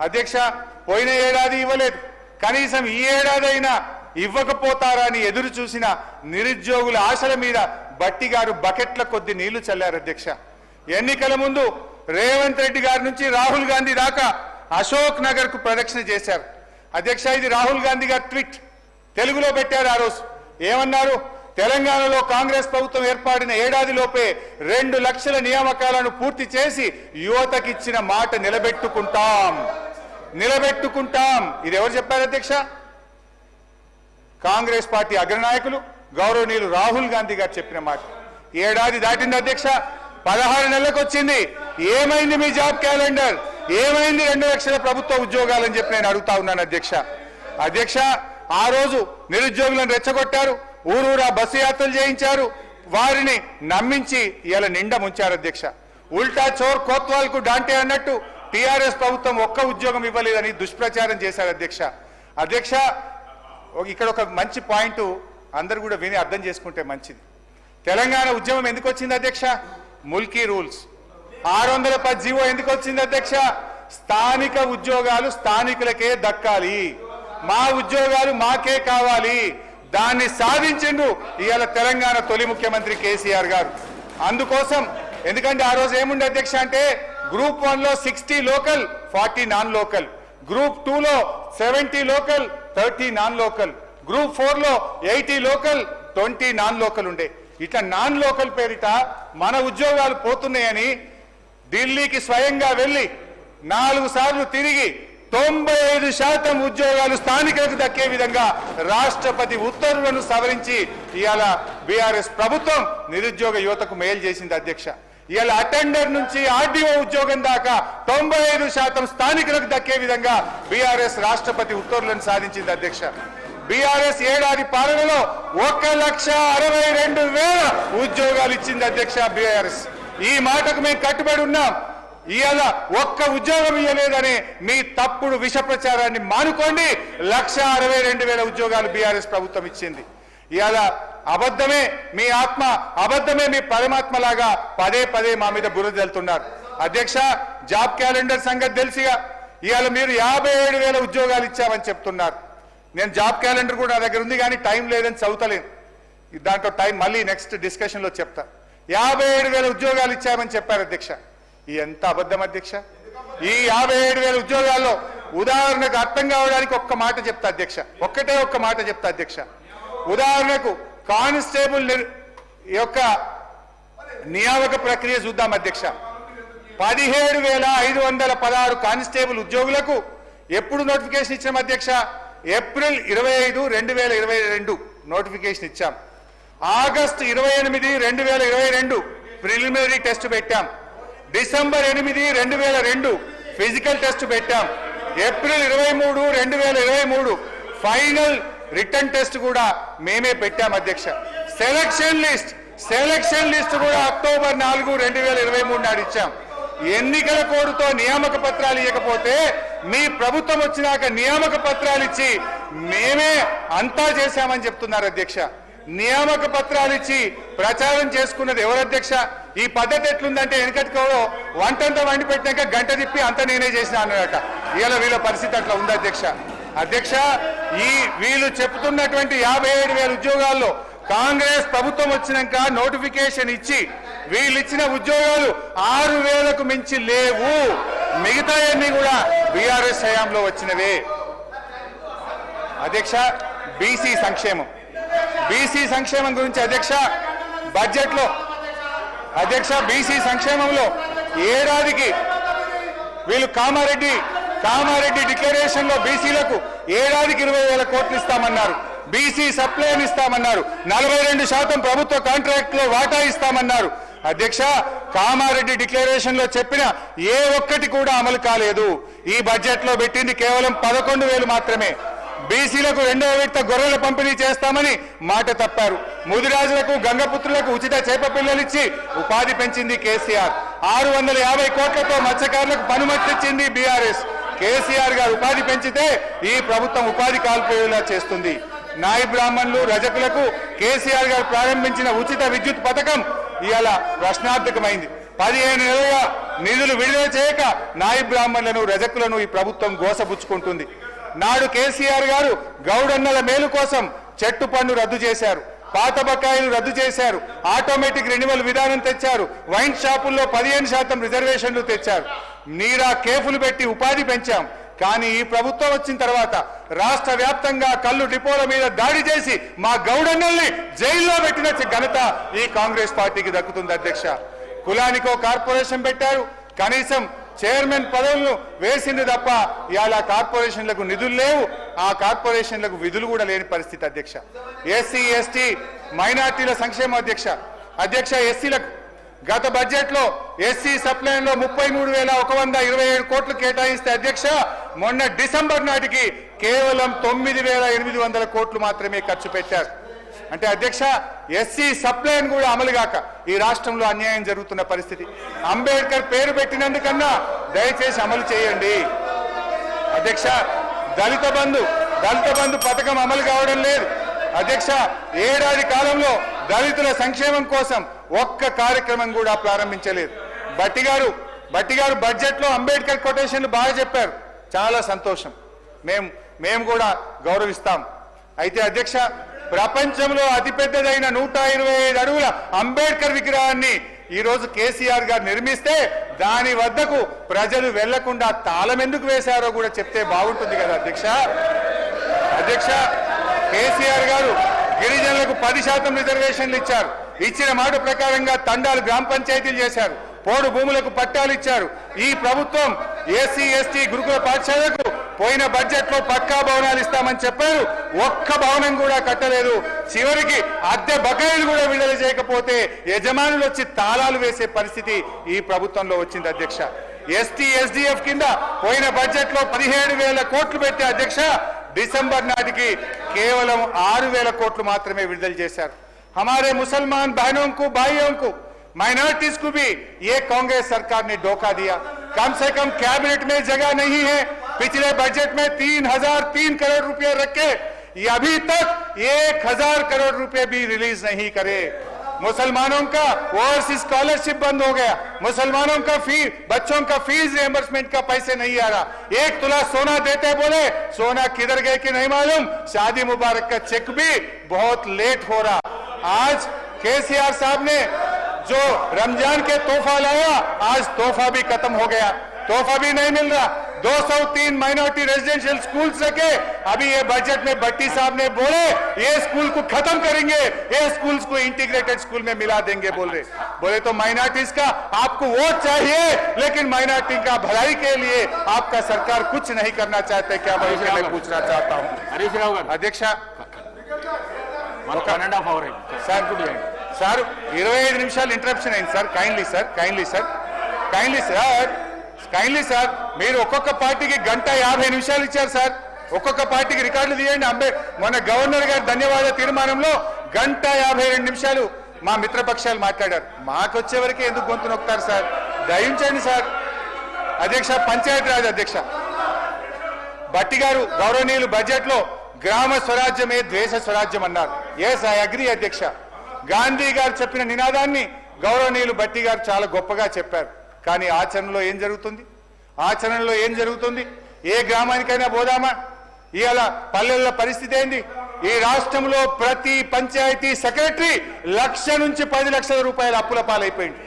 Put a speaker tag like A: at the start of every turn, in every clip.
A: అధ్యక్ష పోయిన ఏడాది ఇవ్వలేదు. కనీసం ఈ ఏడాదైనా ఇవ్వకపోతారా అని ఎదురు చూసిన నిరుద్యోగుల ఆశల మీద బట్టి గారు బకెట్ల కొద్ది నీళ్ళు చల్లారు అధ్యక్ష. ఎన్నికల ముందు రేవంత్ రెడ్డి గారి నుంచి రాహుల్ గాంధీ దాకా అశోక్ నగర్కు ప్రదక్షిణ చేశారు. అధ్యక్ష ఇది రాహుల్ గాంధీ గారు ట్విట్. తెలుగులో పెట్టారు ఆ రోజు. ఏమన్నారు? తెలంగాణలో కాంగ్రెస్ ప్రభుత్వం ఏర్పడిన ఏడాదిలోపే రెండు లక్షల నియామకాలను పూర్తి చేసి యువతకిచ్చిన మాట నిలబెట్టుకుంటాం. నిలబెట్టుకుంటాం. ఇది ఎవరు చెప్పారు అధ్యక్ష? కాంగ్రెస్ పార్టీ అగ్రనాయకులు గౌరవనీయులు రాహుల్ గాంధీ గారు చెప్పిన మాట. ఏడాది దాటింది అధ్యక్ష. పదహారు నెలలకు వచ్చింది ఏమైంది మీ జాబ్ క్యాలెండర్? ఏమైంది రెండు లక్షల ప్రభుత్వ ఉద్యోగాలని చెప్పి నేను అడుగుతా ఉన్నాను అధ్యక్ష. అధ్యక్ష ఆ రోజు నిరుద్యోగులను రెచ్చగొట్టారు. ఊరూరా బస్సు యాత్రలు చేయించారు. వారిని నమ్మించి ఇలా నిండా ముంచారు అధ్యక్ష. ఉల్టా చోర్ కోత్వాల్కు డాంటే అన్నట్టు టీఆర్ఎస్ ప్రభుత్వం ఒక్క ఉద్యోగం ఇవ్వలేదని దుష్ప్రచారం చేశారు అధ్యక్ష. అధ్యక్ష ఇక్కడ ఒక మంచి పాయింట్ అందరు కూడా విని అర్థం చేసుకుంటే మంచిది. తెలంగాణ ఉద్యమం ఎందుకు వచ్చింది అధ్యక్ష? ముల్కీ రూల్స్. ఆరు వందల పది జీవో ఎందుకు వచ్చింది అధ్యక్ష? స్థానిక ఉద్యోగాలు స్థానికులకే దక్కాలి. మా ఉద్యోగాలు మాకే కావాలి. దాన్ని సాధించిండు ఇవాళ తెలంగాణ తొలి ముఖ్యమంత్రి కేసీఆర్ గారు. అందుకోసం ఎందుకంటే ఆ రోజు ఏముండే అధ్యక్ష అంటే గ్రూప్ వన్లో sixty local forty non local. Group టూలో seventy local thirty non local. Group ఫోర్లో eighty local twenty non local ఉండే. ఇట్లా నాన్ లోకల్ పేరిట మన ఉద్యోగాలు పోతున్నాయని ఢిల్లీకి స్వయంగా వెళ్ళి నాలుగు సార్లు తిరిగి తొంభై ఐదు శాతం ఉద్యోగాలు స్థానికులకు దక్కే విధంగా రాష్ట్రపతి ఉత్తర్వులను సవరించి ఇవాళ బీఆర్ఎస్ ప్రభుత్వం నిరుద్యోగ యువతకు మేలు చేసింది అధ్యక్ష. ఇవాళ అటెండర్ నుంచి ఆర్డీఓ ఉద్యోగం దాకా తొంభై ఐదు శాతం స్థానికులకు దక్కే విధంగా బీఆర్ఎస్ రాష్ట్రపతి ఉత్తర్వులను సాధించింది అధ్యక్ష. బీఆర్ఎస్ ఏడాది పాలనలో ఒక లక్ష అరవై రెండు వేల ఉద్యోగాలు ఇచ్చింది అధ్యక్ష బీఆర్ఎస్. ఈ మాటకు మేము కట్టుబడి ఉన్నాం. ఇవాళ ఒక్క ఉద్యోగం ఇవ్వలేదని మీ తప్పుడు విష ప్రచారాన్ని మానుకోండి. లక్ష అరవై రెండు వేల ఉద్యోగాలు బీఆర్ఎస్ ప్రభుత్వం ఇచ్చింది. ఇవాళ అబద్ధమే మీ ఆత్మ అబద్ధమే మీ పరమాత్మలాగా పదే పదే మా మీద బురద వెళ్తున్నారు అధ్యక్ష జాబ్ క్యాలెండర్ సంగతి తెలిసిగా ఇవాళ మీరు యాభై ఏడు వేల ఉద్యోగాలు ఇచ్చామని చెప్తున్నారు. నేను జాబ్ క్యాలెండర్ కూడా నా దగ్గర ఉంది కానీ టైం లేదని చదువుతలేను. దాంట్లో టైం మళ్ళీ నెక్స్ట్ డిస్కషన్లో చెప్తా. యాభై ఏడు వేల ఉద్యోగాలు ఇచ్చామని చెప్పారు అధ్యక్ష. ఈ ఎంత అబద్ధం అధ్యక్ష? ఈ యాభై ఏడు వేల ఉద్యోగాల్లో ఉదాహరణకు అర్థం కావడానికి ఒక్క మాట చెప్తా అధ్యక్ష. ఒక్కటే ఒక్క మాట చెప్తా అధ్యక్ష. ఉదాహరణకు కానిస్టేబుల్ యొక్క నియామక ప్రక్రియ చూద్దాం అధ్యక్ష. పదిహేడు వేల ఐదు వందల పదహారు కానిస్టేబుల్ ఉద్యోగులకు ఎప్పుడు నోటిఫికేషన్ ఇచ్చాం అధ్యక్ష? ఏప్రిల్ ఇరవై ఐదు రెండు వేల ఇరవై రెండు నోటిఫికేషన్ ఇచ్చాం. ఆగస్టు ఇరవై ఎనిమిది రెండు వేల ఇరవై రెండు ప్రిలిమినరీ టెస్ట్ పెట్టాం. డిసెంబర్ ఎనిమిది రెండు వేల రెండు ఫిజికల్ టెస్ట్ పెట్టాం. ఏప్రిల్ ఇరవై మూడు రెండు వేల ఇరవై మూడు ఫైనల్ రిటర్న్ టెస్ట్ కూడా మేమే పెట్టాం అధ్యక్ష. సెలక్షన్ లిస్ట్ సెలక్షన్ లిస్ట్ కూడా అక్టోబర్ నాలుగు రెండు వేల ఇరవై మూడు నాడు ఇచ్చాం. ఎన్నికల కోడుతో నియామక పత్రాలు ఇవ్వకపోతే మీ ప్రభుత్వం వచ్చినాక నియామక పత్రాలు ఇచ్చి మేమే అంతా చేశామని చెప్తున్నారు అధ్యక్ష. నియామక పత్రాలు ఇచ్చి ప్రచారం చేసుకున్నది ఎవరు అధ్యక్ష? ఈ పద్ధతి ఎట్లుందంటే వెనకటికో వంటంతా వండి పెట్టినాక గంట తిప్పి అంత నేనే చేసిన అన్నట ఇవాళ వీళ్ళ పరిస్థితి అట్లా ఉంది అధ్యక్ష? అధ్యక్ష ఈ వీళ్ళు చెప్తున్నటువంటి యాభై ఏడు వేల ఉద్యోగాల్లో కాంగ్రెస్ ప్రభుత్వం వచ్చినాక నోటిఫికేషన్ ఇచ్చి వీళ్ళు ఇచ్చిన ఉద్యోగాలు ఆరు వేలకు మించి లేవు. మిగతా అన్ని కూడా బీఆర్ఎస్ హయాంలో వచ్చినవే. అధ్యక్ష బీసీ సంక్షేమం. బీసీ సంక్షేమం గురించి అధ్యక్ష బడ్జెట్లో అధ్యక్ష బీసీ సంక్షేమంలో ఏడాదికి వీళ్ళు కామారెడ్డి కామారెడ్డి డిక్లరేషన్లో బీసీలకు ఏడాదికి ఇరవై వేల కోట్లు ఇస్తామన్నారు? బీసీ సప్లైన్ ఇస్తామన్నారు. నలభై రెండు శాతం ప్రభుత్వ కాంట్రాక్ట్లో వాటా ఇస్తామన్నారు. అధ్యక్ష కామారెడ్డి డిక్లరేషన్లో చెప్పిన ఏ ఒక్కటి కూడా అమలు కాలేదు. ఈ బడ్జెట్లో పెట్టింది కేవలం పదకొండు వేలు మాత్రమే. బీసీలకు రెండవ విడత గొర్రెల పంపిణీ చేస్తామని మాట తప్పారు. ముదిరాజులకు గంగపుత్రులకు ఉచిత చేప పిల్లలిచ్చి ఉపాధి పెంచింది కేసీఆర్. ఆరు వందల యాభై కోట్లతో మత్స్యకారులకు పనుమట్టించింది బీఆర్ఎస్. కేసీఆర్ గారు ఉపాధి పెంచితే ఈ ప్రభుత్వం ఉపాధి కాల్పోయేలా చేస్తుంది. నాయి బ్రాహ్మణులు రజకులకు కేసీఆర్ గారు ప్రారంభించిన ఉచిత విద్యుత్ పథకం ఇవాళ ప్రశ్నార్థకమైంది. పదిహేను నెలలుగా నిధులు విడుదల చేయక నాయి బ్రాహ్మణులను రజకులను ఈ ప్రభుత్వం గోసపుచ్చుకుంటుంది. నాడు కేసీఆర్ గారు గౌడన్నల మేలు కోసం చెట్టు పన్ను రద్దు చేశారు. పాత బకాయిలు రద్దు చేశారు. ఆటోమేటిక్ రెన్యువల్ విధానం తెచ్చారు. వైన్ షాపుల్లో పదిహేను శాతం రిజర్వేషన్లు తెచ్చారు. నీరా కేఫులు పెట్టి ఉపాధి పెంచాం. కానీ ఈ ప్రభుత్వం వచ్చిన తర్వాత రాష్ట్ర వ్యాప్తంగా కళ్ళు డిపోల మీద దాడి చేసి మా గౌడన్నల్ని జైల్లో పెట్టిన ఘనత ఈ కాంగ్రెస్ పార్టీకి దక్కుతుంది అధ్యక్ష. కులానికో కార్పొరేషన్ పెట్టారు. కనీసం చైర్మన్ పదవులను వేసింది తప్ప ఇవాళ కార్పొరేషన్లకు నిధులు లేవు. ఆ కార్పొరేషన్లకు విధులు కూడా లేని పరిస్థితి అధ్యక్ష. ఎస్సీ ఎస్టీ మైనార్టీల సంక్షేమ అధ్యక్ష. అధ్యక్ష ఎస్సీలకు గత బడ్జెట్లో ఎస్సీ సప్లైన్లో ముప్పై మూడు వేల ఒక వంద ఇరవై ఏడు కోట్లు కేటాయిస్తే అధ్యక్ష మొన్న డిసెంబర్ నాటికి కేవలం తొమ్మిది వేల ఎనిమిది వందల కోట్లు మాత్రమే ఖర్చు పెట్టారు. అంటే అధ్యక్ష ఎస్సీ సప్లైన్ కూడా అమలు కాక ఈ రాష్ట్రంలో అన్యాయం జరుగుతున్న పరిస్థితి. అంబేద్కర్ పేరు పెట్టినందుకన్నా దయచేసి అమలు చేయండి. అధ్యక్ష దళిత బంధు దళిత బంధు పథకం అమలు కావడం లేదు. అధ్యక్ష ఏడాది కాలంలో దళితుల సంక్షేమం కోసం ఒక్క కార్యక్రమం కూడా ప్రారంభించలేదు. బట్టి గారు బట్టి గారు బడ్జెట్లో అంబేద్కర్ కొటేషన్లు బాగా చెప్పారు. చాలా సంతోషం. మేము మేము కూడా గౌరవిస్తాం. అయితే అధ్యక్ష ప్రపంచంలో అతిపెద్దదైన నూట ఇరవై ఐదు అడుగుల అంబేద్కర్ విగ్రహాన్ని ఈ రోజు కేసీఆర్ గారు నిర్మిస్తే దాని వద్దకు ప్రజలు వెళ్ళకుండా తాళం ఎందుకు వేశారో కూడా చెప్తే బాగుంటుంది కదా అధ్యక్ష. అధ్యక్ష కేసీఆర్ గారు గిరిజనులకు పది శాతం రిజర్వేషన్లు ఇచ్చారు. ఇచ్చిన మాట ప్రకారంగా తండాలు గ్రామ పంచాయతీలు చేశారు. పోడు భూములకు పట్టాలు ఇచ్చారు. ఈ ప్రభుత్వం ఎస్సీ ఎస్టీ గురుకుల పాఠశాలకు పోయిన బడ్జెట్ లో పక్కా భవనాలు ఇస్తామని చెప్పారు ఒక్క భవనం కూడా కట్టలేదు చివరికి అద్దె బకాయిలు కూడా విడుదల చేయకపోతే యజమానులు వచ్చి తాళాలు వేసే పరిస్థితి ఈ ప్రభుత్వంలో వచ్చింది అధ్యక్ష ఎస్టీ ఎస్డిఎఫ్ కింద పోయిన బడ్జెట్ లో పదిహేడు వేల కోట్లు పెట్టే అధ్యక్ష డిసెంబర్ నాటికి కేవలం ఆరు వేల కోట్లు మాత్రమే విడుదల చేశారు हमारे मुसलमान बहनों को भाइयों को माइनॉरिटीज को भी ये कांग्रेस सरकार ने धोखा दिया कम से कम कैबिनेट में जगह नहीं है। पिछले बजट में तीन हज़ार तीन करोड़ रुपए रखे। अभी तक एक हज़ार करोड़ रुपए भी रिलीज़ नहीं करे। मुसलमानों का ओवरसीज स्कॉलरशिप बंद हो गया। मुसलमानों का फ़ी बच्चों का फ़ीस रिएम्बर्समेंट का पैसे नहीं आ रहा। एक तुला सोना देते बोले, सोना किधर गए कि नहीं मालूम? शादी मुबारक का चेक भी बहुत लेट हो रहा। आज केसीआर साहब ने जो रमज़ान के तोहफा लाया आज तोहफा भी खत्म हो गया। तोहफा भी नहीं मिल रहा। 203 माइनॉरिटी रेजिडेंशियल स्कूल सके अभी ये बजट में भट्टी साहब ने बोले ये स्कूल को खत्म करेंगे ये स्कूल्स को इंटीग्रेटेड स्कूल में मिला देंगे बोल रहे। बोले तो माइनॉरिटीज का आपको वोट चाहिए लेकिन माइनॉरिटी का भलाई के लिए आपका सरकार कुछ नहीं करना चाहते क्या भविष्य में पूछना चाहता हूँ?
B: अध्यक्ष? सर
A: సార్ ఇరవై ఐదు నిమిషాలు ఇంటరప్షన్ అయింది sir. Kindly sir kindly sir. Kindly sir kindly sir. మీరు ఒక్కొక్క పార్టీకి గంట యాభై నిమిషాలు ఇచ్చారు సార్. ఒక్కొక్క పార్టీకి రికార్డులు తీయండి. అంబే మొన్న గవర్నర్ గారి ధన్యవాద తీర్మానంలో గంట యాభై రెండు నిమిషాలు మా మిత్రపక్షాలు మాట్లాడారు. మాకు వచ్చే వరకే ఎందుకు గొంతు నొక్కుతారు సార్? దయించండి సార్. అధ్యక్ష పంచాయతీరాజ్ అధ్యక్ష. భట్టి గారు గౌరవనీయులు బడ్జెట్లో గ్రామ స్వరాజ్యమే ద్వేష స్వరాజ్యం అన్నారు. ఎస్ ఐ అగ్రి అధ్యక్ష. గాంధీ గారు చెప్పిన నినాదాన్ని గౌరవనీయులు భట్టి గారు చాలా గొప్పగా చెప్పారు. కానీ ఆచరణలో ఏం జరుగుతుంది? ఆచరణలో ఏం జరుగుతుంది? ఏ గ్రామానికైనా పోదామా? ఇవాళ పల్లెల పరిస్థితి ఏంది? ఈ రాష్ట్రంలో ప్రతి పంచాయతీ సెక్రటరీ లక్ష నుంచి పది లక్షల రూపాయల అప్పుల పాలైపోయింది.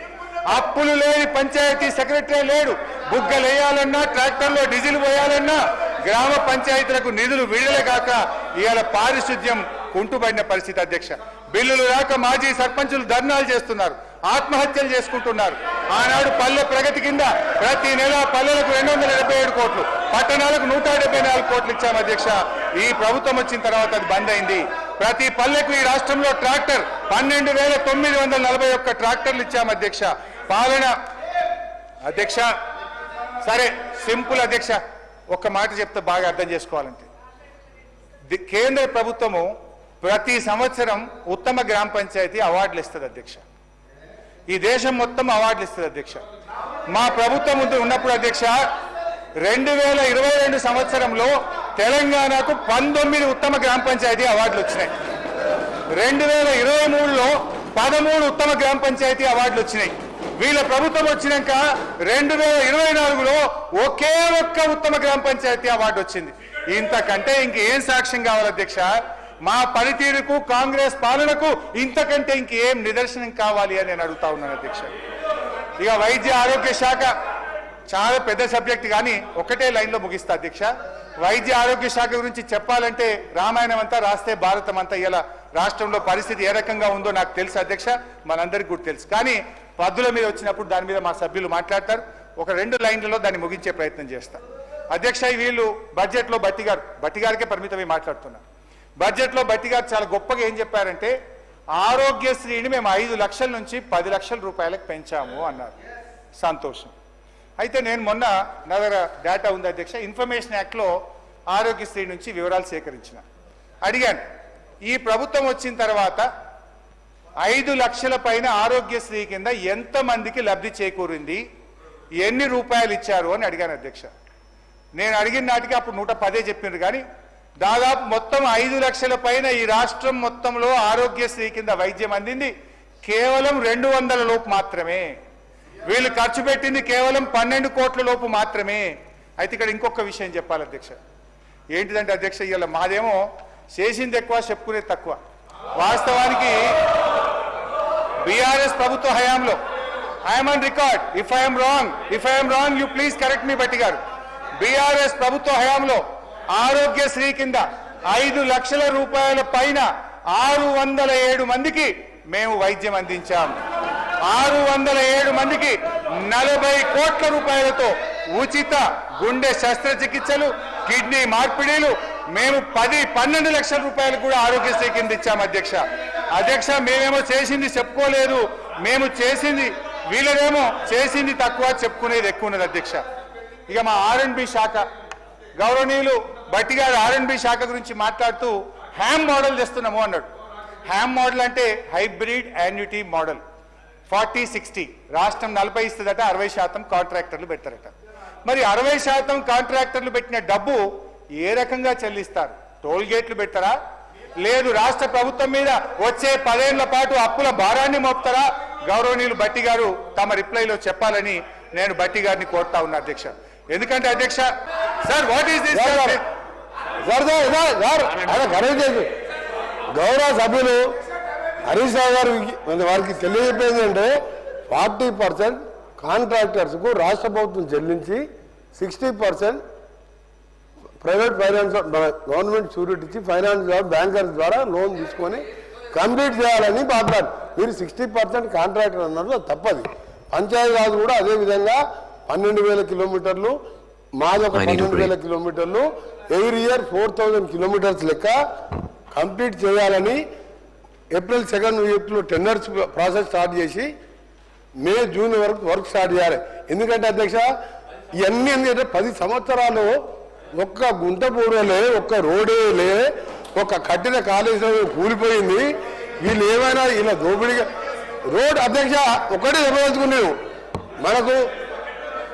A: అప్పులు లేని పంచాయతీ సెక్రటరీ లేడు. బుగ్గలు వేయాలన్నా ట్రాక్టర్లో డీజిల్ పోయాలన్నా గ్రామ పంచాయతీలకు నిధులు విడుదల కాక ఇవాళ పారిశుద్ధ్యం కుంటుపడిన పరిస్థితి అధ్యక్ష. బిల్లులు రాక మాజీ సర్పంచులు ధర్నాలు చేస్తున్నారు ఆత్మహత్యలు చేసుకుంటున్నారు. ఆనాడు పల్లె ప్రగతి కింద ప్రతి నెల పల్లెలకు రెండు వందల డెబ్బై ఏడు కోట్లు పట్టణాలకు నూట డెబ్బై నాలుగు కోట్లు ఇచ్చాం అధ్యక్ష. ఈ ప్రభుత్వం వచ్చిన తర్వాత అది బంద్ అయింది. ప్రతి పల్లెకు ఈ రాష్ట్రంలో ట్రాక్టర్ పన్నెండు వేల తొమ్మిది వందల నలభై ఒక్క ట్రాక్టర్లు ఇచ్చాం అధ్యక్ష. పాలన అధ్యక్ష సరే సింపుల్ అధ్యక్ష ఒక్క మాట చెప్తే బాగా అర్థం చేసుకోవాలంటే. కేంద్ర ప్రభుత్వము ప్రతి సంవత్సరం ఉత్తమ గ్రామ పంచాయతీ అవార్డులు ఇస్తుంది అధ్యక్ష. ఈ దేశం మొత్తం అవార్డులు ఇస్తుంది అధ్యక్ష. మా ప్రభుత్వం ఉన్నప్పుడు అధ్యక్ష రెండు వేల ఇరవై రెండు సంవత్సరంలో తెలంగాణకు పంతొమ్మిది ఉత్తమ గ్రామ పంచాయతీ అవార్డులు వచ్చినాయి. రెండు వేల ఇరవై మూడులో పదమూడు ఉత్తమ గ్రామ పంచాయతీ అవార్డులు వచ్చినాయి. వీళ్ళ ప్రభుత్వం వచ్చినాక రెండు వేల ఇరవై నాలుగులో ఒకే ఒక్క ఉత్తమ గ్రామ పంచాయతీ అవార్డు వచ్చింది. ఇంతకంటే ఇంకేం సాక్ష్యం కావాలి అధ్యక్ష? మా పనితీరుకు కాంగ్రెస్ పాలనకు ఇంతకంటే ఇంకేం నిదర్శనం కావాలి అని నేను అడుగుతా ఉన్నాను అధ్యక్ష. ఇక వైద్య ఆరోగ్య శాఖ చాలా పెద్ద సబ్జెక్ట్ కానీ ఒకటే లైన్లో ముగిస్తా అధ్యక్ష. వైద్య ఆరోగ్య శాఖ గురించి చెప్పాలంటే రామాయణం అంతా రాస్తే భారతం అంతా ఇలా రాష్ట్రంలో పరిస్థితి ఏ రకంగా ఉందో నాకు తెలుసు అధ్యక్ష మనందరికీ కూడా తెలుసు. కానీ పద్దుల మీద వచ్చినప్పుడు దాని మీద మా సభ్యులు మాట్లాడతారు. ఒక రెండు లైన్లలో దాన్ని ముగించే ప్రయత్నం చేస్తా. అధ్యక్ష వీళ్ళు బడ్జెట్లో బట్టి గారు బట్టి గారికే పరిమితమై మాట్లాడుతున్నారు. బడ్జెట్లో బట్టి గారు చాలా గొప్పగా ఏం చెప్పారంటే ఆరోగ్యశ్రీని మేము ఐదు లక్షల నుంచి పది లక్షల రూపాయలకు పెంచాము అన్నారు. సంతోషం. అయితే నేను మొన్న నా దగ్గర డేటా ఉంది అధ్యక్ష ఇన్ఫర్మేషన్ యాక్ట్లో ఆరోగ్యశ్రీ నుంచి వివరాలు సేకరించిన. అడిగాను ఈ ప్రభుత్వం వచ్చిన తర్వాత ఐదు లక్షల పైన ఆరోగ్యశ్రీ కింద ఎంతమందికి లబ్ధి చేకూరింది ఎన్ని రూపాయలు ఇచ్చారు అని అడిగాను అధ్యక్ష. నేను అడిగిన నాటికి అప్పుడు నూట పదే చెప్పిండ్రు కానీ దాదాపు మొత్తం ఐదు లక్షల పైన ఈ రాష్ట్రం మొత్తంలో ఆరోగ్యశ్రీ కింద వైద్యం అందింది. కేవలం రెండు వందల లోపు మాత్రమే. వీళ్ళు ఖర్చు పెట్టింది కేవలం పన్నెండు కోట్ల లోపు మాత్రమే. అయితే ఇక్కడ ఇంకొక విషయం చెప్పాలి అధ్యక్ష. ఏంటిదంటే అధ్యక్ష ఇవాళ మాదేమో చేసింది ఎక్కువ చెప్పుకునేది తక్కువ. వాస్తవానికి బీఆర్ఎస్ ప్రభుత్వ హయాంలో I'm on record if I'm wrong if I'm wrong you please correct me Bhatti గారు. బీఆర్ఎస్ ప్రభుత్వ హయాంలో ఆరోగ్యశ్రీ కింద ఐదు లక్షల రూపాయల పైన ఆరు వందల ఏడు మందికి మేము వైద్యం అందించాం. ఆరు వందల ఏడు మందికి నలభై కోట్ల రూపాయలతో ఉచిత గుండె శస్త్రచికిత్సలు కిడ్నీ మార్పిడీలు మేము పది పన్నెండు లక్షల రూపాయలు కూడా ఆరోగ్యశ్రీ కింద ఇచ్చాం అధ్యక్ష. అధ్యక్ష మేమేమో చేసింది చెప్పుకోలేదు. మేము చేసింది వీళ్ళనేమో చేసింది తక్కువ చెప్పుకునేది ఎక్కువ ఉన్నది అధ్యక్ష. ఇక మా ఆర్ఎండ్బి శాఖ గౌరవనీయులు బట్టి గారు ఆర్ఎండ్బి శాఖ గురించి మాట్లాడుతూ హ్యామ్ మోడల్ తెస్తున్నాము అన్నాడు. హ్యామ్ మోడల్ అంటే hybrid annuity model forty sixty. రాష్ట్రం నలభై ఇస్తుందట అరవై శాతం కాంట్రాక్టర్లు పెడతారట. మరి అరవై శాతం కాంట్రాక్టర్లు పెట్టిన డబ్బు ఏ రకంగా చెల్లిస్తారు? టోల్ గేట్లు పెడతారా? లేదు రాష్ట్ర ప్రభుత్వం మీద వచ్చే పదేళ్ళ పాటు అప్పుల భారాన్ని మోపుతారా? గౌరవనీయులు బట్టి గారు తమ రిప్లైలో చెప్పాలని నేను బట్టి గారిని కోరుతా ఉన్నా అధ్యక్ష. ఎందుకంటే అధ్యక్ష
C: sir what is this sir, sir. Correct గౌరవ సభ్యులు హరీష్ రావు గారు మన వారికి తెలియజెప్పేది అంటే ఫార్టీ పర్సెంట్ కాంట్రాక్టర్స్కు రాష్ట్ర ప్రభుత్వం చెల్లించి sixty percent private finance government surety ఇచ్చి ఫైనాన్స్ ద్వారా బ్యాంకర్స్ ద్వారా లోన్ తీసుకొని కంప్లీట్ చేయాలని మాట్లాడు మీరు సిక్స్టీ పర్సెంట్ కాంట్రాక్టర్ అన్నారు తప్పది పంచాయతీ రాజు కూడా అదే విధంగా పన్నెండు వేల కిలోమీటర్లు మాది ఒక పన్నెండు వేల కిలోమీటర్లు. Every year four thousand kilometres లెక్క కంప్లీట్ చేయాలని ఏప్రిల్ సెకండ్ వీక్లో టెండర్స్ ప్రాసెస్ స్టార్ట్ చేసి మే జూన్ వరకు వర్క్ స్టార్ట్ చేయాలి. ఎందుకంటే అధ్యక్ష ఇవన్నీ ఎందుకంటే పది సంవత్సరాలు ఒక్క గుంట పూడలే ఒక్క రోడే లే ఒక కట్టిన కాలేజీ కూలిపోయింది. వీళ్ళు ఏమైనా ఇలా దోపిడిగా రోడ్ అధ్యక్ష ఒకటే చెప్పదలుచుకున్నాను మనకు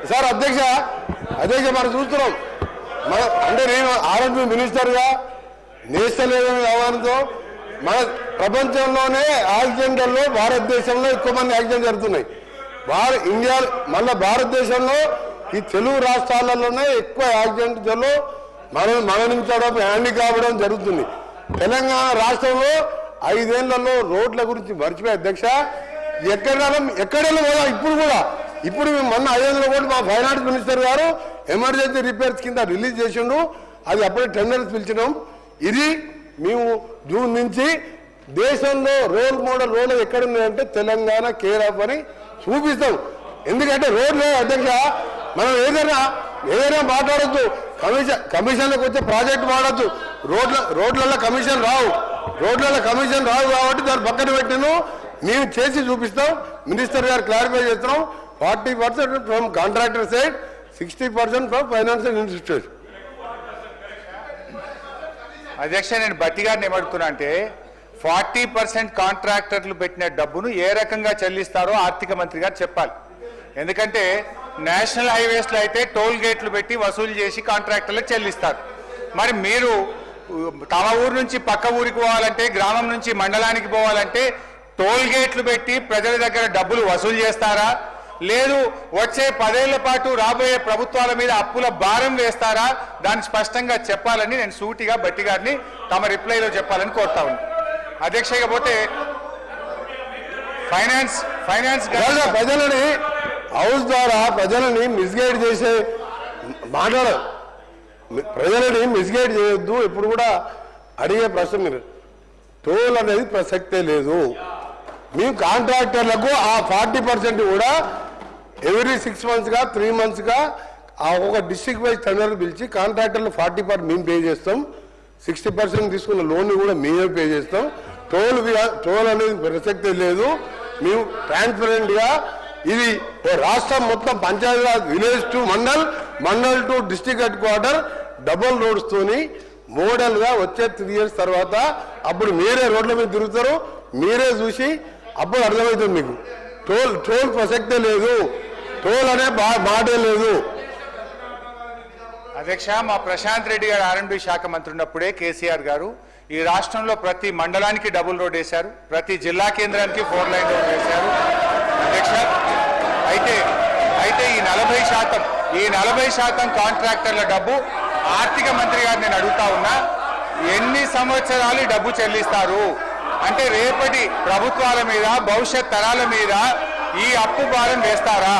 C: సార్ అధ్యక్ష అధ్యక్ష మనం చూస్తున్నాం. మన అంటే నేను ఆరోగ్య మినిస్టర్గా నేషనల్ వ్యవహారంతో మన ప్రపంచంలోనే యాక్సిడెంట్లలో భారతదేశంలో ఎక్కువ మంది యాక్సిడెంట్ జరుగుతున్నాయి. భార ఇండియా మళ్ళీ భారతదేశంలో ఈ తెలుగు రాష్ట్రాలలోనే ఎక్కువ యాక్సిడెంట్లలో మన మరణించడం హ్యాండీ కావడం జరుగుతుంది. తెలంగాణ రాష్ట్రంలో ఐదేళ్ళలో రోడ్ల గురించి మర్చిపోయి అధ్యక్ష ఎక్కడ ఎక్కడెళ్ళి పోదా ఇప్పుడు కూడా. ఇప్పుడు మేము మొన్న వందల కూడా మా ఫైనాన్స్ మినిస్టర్ గారు ఎమర్జెన్సీ రిపేర్స్ కింద రిలీజ్ చేసిండు. అది అప్పుడే టెండర్స్ పిలిచినాం. ఇది మేము జూన్ నుంచి దేశంలో రోల్ మోడల్ రోడ్ ఎక్కడ ఉన్నాయంటే తెలంగాణ కేరఫ్ అని చూపిస్తాం. ఎందుకంటే రోడ్లు అధ్యక్ష మనం ఏదైనా ఏదైనా మాట్లాడద్దు. కమిషన్ కమిషన్లకు వచ్చే ప్రాజెక్ట్ వాడద్దు. రోడ్ల రోడ్లలో కమిషన్ రావు. రోడ్లలో కమిషన్ రావు కాబట్టి దాన్ని పక్కన పెట్టిను మేము చేసి చూపిస్తాం. మినిస్టర్ గారు క్లారిఫై చేస్తున్నాం forty percent from contractor side sixty percent from financial institute.
A: అధ్యక్ష నేను బట్టి గారిని ఏమడుతున్నా అంటే ఫార్టీ పర్సెంట్ కాంట్రాక్టర్లు పెట్టిన డబ్బును ఏ రకంగా చెల్లిస్తారో ఆర్థిక మంత్రి గారు చెప్పాలి. ఎందుకంటే నేషనల్ హైవేస్లో అయితే టోల్ గేట్లు పెట్టి వసూలు చేసి కాంట్రాక్టర్లకు చెల్లిస్తారు. మరి మీరు తమ ఊరు నుంచి పక్క ఊరికి పోవాలంటే గ్రామం నుంచి మండలానికి పోవాలంటే టోల్ గేట్లు పెట్టి ప్రజల దగ్గర డబ్బులు వసూలు చేస్తారా? లేదు వచ్చే పదేళ్ళ పాటు రాబోయే ప్రభుత్వాల మీద అప్పుల భారం వేస్తారా? దాన్ని స్పష్టంగా చెప్పాలని నేను సూటిగా బట్టి గారిని తమ రిప్లైలో చెప్పాలని కోరుతా ఉన్నాను అధ్యక్ష ఇకపోతే ఫైనాన్స్ ఫైనాన్స్
C: ప్రజలని హౌస్ ద్వారా ప్రజలని మిస్గైడ్ చేసే మాట్లాడ ప్రజలని మిస్గైడ్ చేయొద్దు ఇప్పుడు కూడా అడిగే ప్రశ్న మీరు. టోల్ అనేది ప్రసక్తే లేదు. మీ కాంట్రాక్టర్లకు ఆ ఫార్టీ పర్సెంట్ కూడా ఎవ్రీ సిక్స్ మంత్స్గా త్రీ మంత్స్గా ఆ ఒక డిస్ట్రిక్ట్ వైజ్ టెండర్ పిలిచి కాంట్రాక్టర్లు ఫార్టీ పర్సెంట్ మేము పే చేస్తాం. సిక్స్టీ పర్సెంట్ తీసుకున్న లోన్ కూడా మేమే పే చేస్తాం. టోల్ టోల్ అనేది ప్రసక్తే లేదు. మేము ట్రాన్స్పరెంట్గా ఇది ఓ రాష్ట్రం మొత్తం Panchayati Raj village to mandal mandal to district headquarter double రోడ్స్తోని మోడల్గా వచ్చే త్రీ ఇయర్స్ తర్వాత అప్పుడు మీరే రోడ్ల మీద తిరుగుతారు. మీరే చూసి అప్పుడు అర్థమవుతుంది మీకు. టోల్ టోల్ ప్రసక్తే లేదు. టోల్ అనే బా- మాటే లేదు.
A: అధ్యక్ష మా ప్రశాంత్ రెడ్డి గారు ఆర్ఎండ్బి శాఖ మంత్రి ఉన్నప్పుడే కేసీఆర్ గారు ఈ రాష్ట్రంలో ప్రతి మండలానికి డబుల్ రోడ్ వేశారు ప్రతి జిల్లా కేంద్రానికి ఫోర్ లైన్ రోడ్ వేశారు. అధ్యక్ష అయితే అయితే ఈ నలభై శాతం ఈ నలభై శాతం కాంట్రాక్టర్ల డబ్బు ఆర్థిక మంత్రి గారు నేను అడుగుతా ఉన్నా ఎన్ని సంవత్సరాలు డబ్బు చెల్లిస్తారు? అంటే రేపటి ప్రభుత్వాల మీద భవిష్యత్ తరాల మీద ఈ అప్పు భారం వేస్తారా?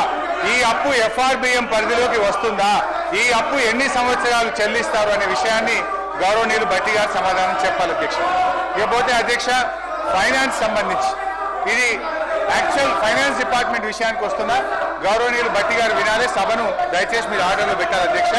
A: ఈ అప్పు ఎఫ్ఆర్బిఎం పరిధిలోకి వస్తుందా? ఈ అప్పు ఎన్ని సంవత్సరాలు చెల్లిస్తారు అనే విషయాన్ని గౌరవనీయులు బట్టి గారు సమాధానం చెప్పాలి అధ్యక్ష. ఇకపోతే అధ్యక్ష ఫైనాన్స్ సంబంధించి ఇది యాక్చువల్ ఫైనాన్స్ డిపార్ట్మెంట్ విషయానికి వస్తుందా గౌరవనీయులు బట్టి గారు వినాలి సభను దయచేసి మీరు ఆర్డర్లో పెట్టాలి అధ్యక్ష.